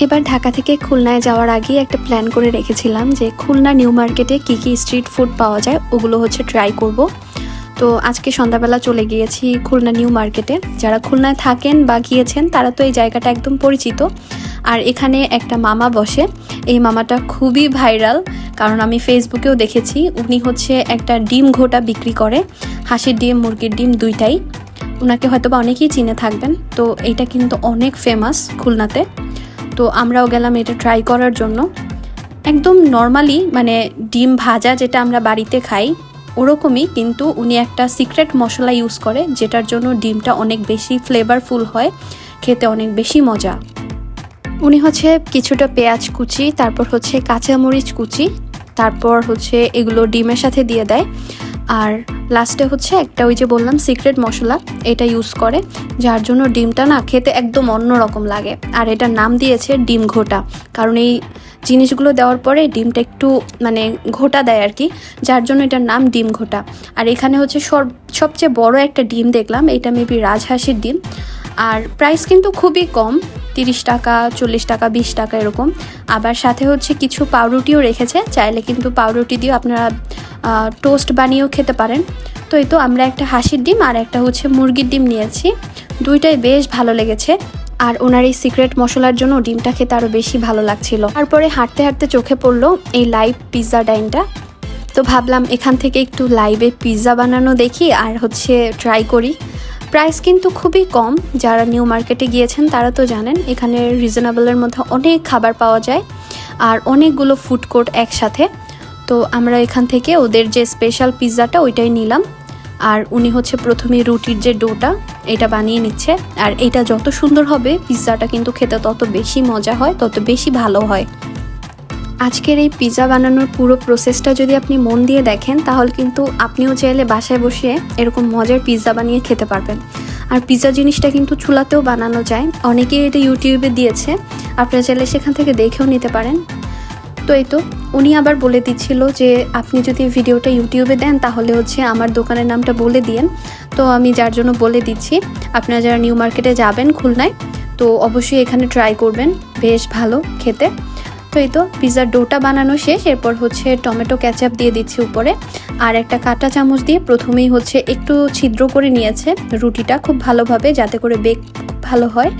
এবার ঢাকা থেকে খুলনায় যাওয়ার আগেই একটা প্ল্যান করে রেখেছিলাম যে খুলনা নিউ মার্কেটে কী কী স্ট্রিট ফুড পাওয়া যায়, ওগুলো হচ্ছে ট্রাই করব। তো আজকে সন্ধ্যাবেলা চলে গিয়েছি খুলনা নিউ মার্কেটে। যারা খুলনায় থাকেন বা গিয়েছেন, তারা তো এই জায়গাটা একদম পরিচিত। আর এখানে একটা মামা বসে। এই মামাটা খুবই ভাইরাল কারণ আমি ফেসবুকেও দেখেছি, উনি হচ্ছে একটা ডিম ঘোটা বিক্রি করে। হাঁসের ডিম, মুরগির ডিম দুইটাই। ওনাকে হয়তো বা অনেকেই চিনে থাকবেন। তো এটা কিন্তু অনেক ফেমাস খুলনাতে। তো আমরাও গেলাম এটা ট্রাই করার জন্য। একদম নর্মালি মানে ডিম ভাজা যেটা আমরা বাড়িতে খাই, ওরকমই কিন্তু উনি একটা সিক্রেট মশলা ইউজ করে, যেটার জন্য ডিমটা অনেক বেশি ফ্লেভারফুল হয়, খেতে অনেক বেশি মজা। উনি হচ্ছে কিছুটা পেঁয়াজ কুচি, তারপর হচ্ছে কাঁচামরিচ কুচি, তারপর হচ্ছে এগুলো ডিমের সাথে দিয়ে দেয়। আর লাস্টে হচ্ছে একটা ওই যে বললাম সিক্রেট মশলা, এটা ইউজ করে, যার জন্য ডিমটা না খেতে একদম অন্যরকম লাগে। আর এটার নাম দিয়েছে ডিম ঘোটা। কারণ এই জিনিসগুলো দেওয়ার পরে ডিমটা একটু মানে ঘোটা দেয় আর কি, যার জন্য এটার নাম ডিম ঘোটা। আর এখানে হচ্ছে সব সবচেয়ে বড় একটা ডিম দেখলাম, এটা মেবি রাজহাঁসের ডিম। আর প্রাইস কিন্তু খুবই কম, তিরিশ টাকা, চল্লিশ টাকা, বিশ টাকা এরকম। আবার সাথে হচ্ছে কিছু পাউরুটিও রেখেছে, চাইলে কিন্তু পাউরুটি দিয়েও আপনারা টোস্ট বানিয়েও খেতে পারেন। তো এই তো আমরা একটা হাঁসির ডিম আর একটা হচ্ছে মুরগির ডিম নিয়েছি। দুইটাই বেশ ভালো লেগেছে। আর ওনার এই সিক্রেট মশলার জন্য ডিমটা খেতে আরও বেশি ভালো লাগছিল। তারপরে হাঁটতে হাঁটতে চোখে পড়ল এই লাইভ পিৎজা ডাইনটা তো ভাবলাম এখান থেকে একটু লাইভে পিৎজা বানানো দেখি আর হচ্ছে ট্রাই করি। প্রাইস কিন্তু খুবই কম। যারা নিউ মার্কেটে গিয়েছেন তারা তো জানেন, এখানে রিজনেবলের মধ্যে অনেক খাবার পাওয়া যায়। আর অনেকগুলো ফুড কোর্ট একসাথে। তো আমরা এখান থেকে ওদের যে স্পেশাল পিৎজাটা ওইটাই নিলাম। আর উনি হচ্ছে প্রথমে রুটির যে ডোটা, এটা বানিয়ে নিচ্ছে। আর এটা যত সুন্দর হবে পিৎজাটা কিন্তু খেতে তত বেশি মজা হয়, তত বেশি ভালো হয়। আজকের এই পিৎজা বানানোর পুরো প্রসেসটা যদি আপনি মন দিয়ে দেখেন, তাহলে কিন্তু আপনিও চাইলে বাসায় বসে এরকম মজার পিৎজা বানিয়ে খেতে পারবেন। আর পিৎজা জিনিসটা কিন্তু চুলাতেও বানানো যায়। অনেকেই এটা ইউটিউবে দিয়েছে। আপনারা চাইলে সেখান থেকে দেখেও নিতে পারেন। তো এই তো, উনি আবার বলে দিচ্ছিল যে আপনি যদি ভিডিওটা ইউটিউবে দেন তাহলে হচ্ছে আমার দোকানের নামটা বলে দিয়েন। তো আমি যার জন্য বলে দিচ্ছি, আপনারা যারা নিউ মার্কেটে যাবেন খুলনায়, তো অবশ্যই এখানে ট্রাই করবেন, বেশ ভালো খেতে। তো এই তো পিৎজার ডোটা বানানো শেষ, এরপর হচ্ছে টমেটো ক্যাচাপ দিয়ে দিচ্ছি উপরে। আর একটা কাঁটা চামচ দিয়ে প্রথমেই হচ্ছে একটু ছিদ্র করে নিয়েছে রুটিটা খুব ভালোভাবে, যাতে করে বেক ভালো হয়।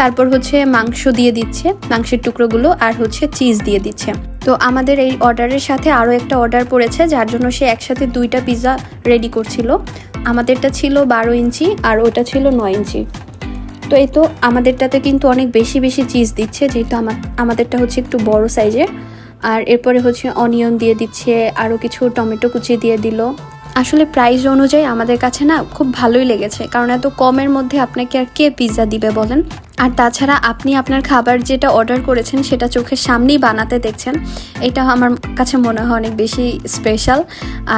তারপর হচ্ছে মাংস দিয়ে দিচ্ছে, মাংসের টুকরোগুলো, আর হচ্ছে চিজ দিয়ে দিচ্ছে। তো আমাদের এই অর্ডারের সাথে আরও একটা অর্ডার পড়েছে, যার জন্য সে একসাথে দুইটা পিৎজা রেডি করছিল। আমাদেরটা ছিল বারো ইঞ্চি, আর ওটা ছিল নয় ইঞ্চি। তো এই তো আমাদেরটাতে কিন্তু অনেক বেশি বেশি চিজ দিচ্ছে, যেহেতু আমার আমাদেরটা হচ্ছে একটু বড় সাইজের আর এরপরে হচ্ছে অনিয়ন দিয়ে দিচ্ছে, আরও কিছু টমেটো কুচি দিয়ে দিল। আসলে প্রাইস অনুযায়ী আমাদের কাছে না খুব ভালোই লেগেছে। কারণ এত কমের মধ্যে আপনাকে আর কে পিৎজা দিবে বলেন? আর তাছাড়া আপনি আপনার খাবার যেটা অর্ডার করেছেন সেটা চোখের সামনেই বানাতে দেখছেন, এটা আমার কাছে মনে হয় অনেক বেশি স্পেশাল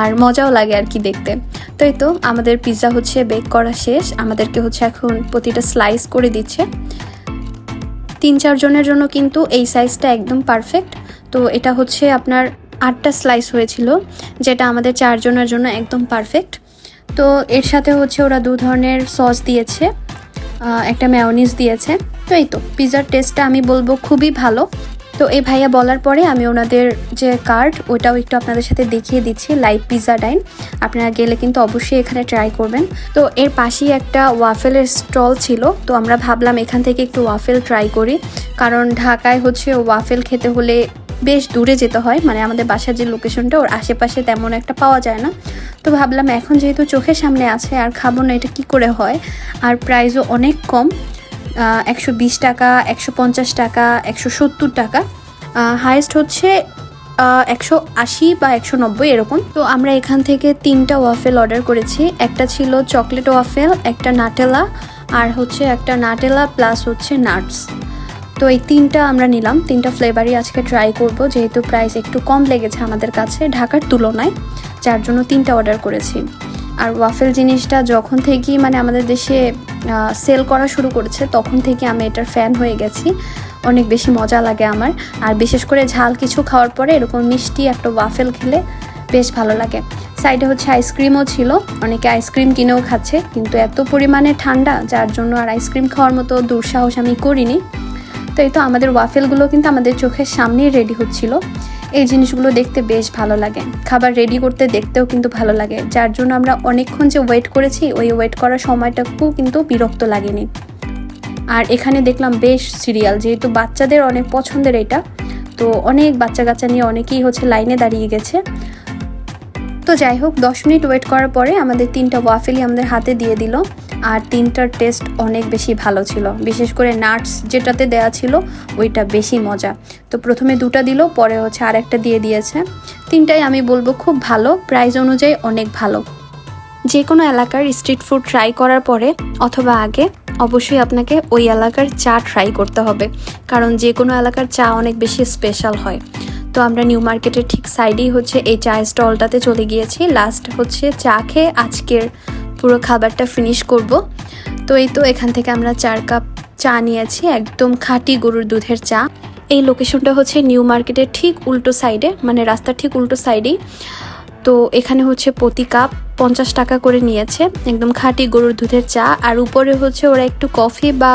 আর মজাও লাগে আর কি দেখতে। তো এই তো আমাদের পিৎজা হচ্ছে বেক করা শেষ, আমাদেরকে হচ্ছে এখন প্রতিটা স্লাইস করে দিচ্ছে। তিন চারজনের জন্য কিন্তু এই সাইজটা একদম পারফেক্ট তো এটা হচ্ছে আপনার আটটা স্লাইস হয়েছিল, যেটা আমাদের চারজনের জন্য একদম পারফেক্ট তো এর সাথে হচ্ছে ওরা দু ধরনের সস দিয়েছে একটা ম্যাওনিজ দিয়েছে। তো এই তো পিৎজার টেস্টটা আমি বলব খুবই ভালো। তো এই ভাইয়া বলার পরে আমি ওনাদের যে কার্ড ওটাও একটু আপনাদের সাথে দেখিয়ে দিচ্ছি লাইভ পিৎজা ডাইন আপনারা গেলে কিন্তু অবশ্যই এখানে ট্রাই করবেন। তো এর পাশেই একটা ওয়াফেলের স্টল ছিল, তো আমরা ভাবলাম এখান থেকে একটু ওয়াফেল ট্রাই করি। কারণ ঢাকায় হচ্ছে ওয়াফেল খেতে হলে বেশ দূরে যেতে হয় মানে আমাদের বাসার যে লোকেশনটা ওর আশেপাশে তেমন একটা পাওয়া যায় না। তো ভাবলাম এখন যেহেতু চোখের সামনে আছে, আর খাব না এটা কি করে হয়? আর প্রাইসও অনেক কম একশো বিশ টাকা, একশো পঞ্চাশ টাকা, একশো সত্তর টাকা। হায়েস্ট হচ্ছে একশো আশি বা একশো নব্বই এরকম। তো আমরা এখান থেকে তিনটা ওয়াফেল অর্ডার করেছি। একটা ছিল চকলেট ওয়াফেল একটা নাটেলা আর হচ্ছে একটা নাটেলা প্লাস হচ্ছে নাটস তো এই তিনটা আমরা নিলাম। তিনটা ফ্লেভারই আজকে ট্রাই করব, যেহেতু প্রাইস একটু কম লেগেছে আমাদের কাছে ঢাকার তুলনায়, যার জন্য তিনটা অর্ডার করেছি। আর ওয়াফেল জিনিসটা যখন থেকেই মানে আমাদের দেশে সেল করা শুরু করেছে, তখন থেকে আমি এটার ফ্যান হয়ে গেছি। অনেক বেশি মজা লাগে আমার। আর বিশেষ করে ঝাল কিছু খাওয়ার পরে এরকম মিষ্টি একটা ওয়াফেল খেলে বেশ ভালো লাগে। সাইডে হচ্ছে আইসক্রিমও ছিল। অনেকে আইসক্রিম কিনেও খাচ্ছে, কিন্তু এত পরিমাণে ঠান্ডা, যার জন্য আর আইসক্রিম খাওয়ার মতো দুঃসাহস আমি করিনি। তো এই তো আমাদের ওয়াফেলগুলো কিন্তু আমাদের চোখের সামনেই রেডি হচ্ছিল। এই জিনিসগুলো দেখতে বেশ ভালো লাগে। খাবার রেডি করতে দেখতেও কিন্তু ভালো লাগে। যার জন্য আমরা অনেকক্ষণ যে ওয়েট করেছি, ওই ওয়েট করার সময়টাকেও কিন্তু বিরক্ত লাগেনি। আর এখানে দেখলাম বেশ সিরিয়াল যেহেতু বাচ্চাদের অনেক পছন্দের এটা, তো অনেক বাচ্চা কাচ্চা নিয়ে অনেকেই হচ্ছে লাইনে দাঁড়িয়ে গেছে। তো যাই হোক, দশ মিনিট ওয়েট করার পরে আমাদের তিনটা ওয়াফেলই আমাদের হাতে দিয়ে দিল। আর তিনটার টেস্ট অনেক বেশি ভালো ছিল। বিশেষ করে নাটস যেটাতে দেয়া ছিল, ওইটা বেশি মজা। তো প্রথমে দুটা দিল, পরে হচ্ছে আরেকটা দিয়ে দিয়েছে। তিনটাই আমি বলব খুব ভালো, প্রাইস অনুযায়ী অনেক ভালো। যে কোনো এলাকার স্ট্রিট ফুড ট্রাই করার পরে অথবা আগে, অবশ্যই আপনাকে ওই এলাকার চা ট্রাই করতে হবে। কারণ যে কোনো এলাকার চা অনেক বেশি স্পেশাল হয়। তো আমরা নিউ মার্কেটের ঠিক সাইডেই হচ্ছে এই চা স্টলটাতে চলে গিয়েছি। লাস্ট হচ্ছে চা খেয়ে আজকের পুরো খাবারটা ফিনিশ করব। তো এই তো এখান থেকে আমরা চার কাপ চা নিয়েছি, একদম খাঁটি গরুর দুধের চা। এই লোকেশনটা হচ্ছে নিউ মার্কেটের ঠিক উল্টো সাইডে মানে রাস্তার ঠিক উল্টো সাইডেই তো এখানে হচ্ছে প্রতি কাপ পঞ্চাশ টাকা করে নিয়েছে, একদম খাঁটি গরুর দুধের চা। আর উপরে হচ্ছে ওরা একটু কফি বা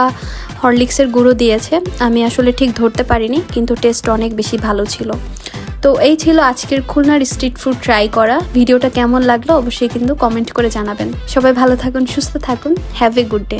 হরলিক্সের গুঁড়ো দিয়েছে। আমি আসলে ঠিক ধরতে পারিনি, কিন্তু টেস্ট অনেক বেশি ভালো ছিল। তো এই ছিল আজকের খুলনার স্ট্রিট ফুড ট্রাই করা। ভিডিওটা কেমন লাগল অবশ্যই কিন্তু কমেন্ট করে জানাবেন। সবাই ভালো থাকুন, সুস্থ থাকুন। Have a good day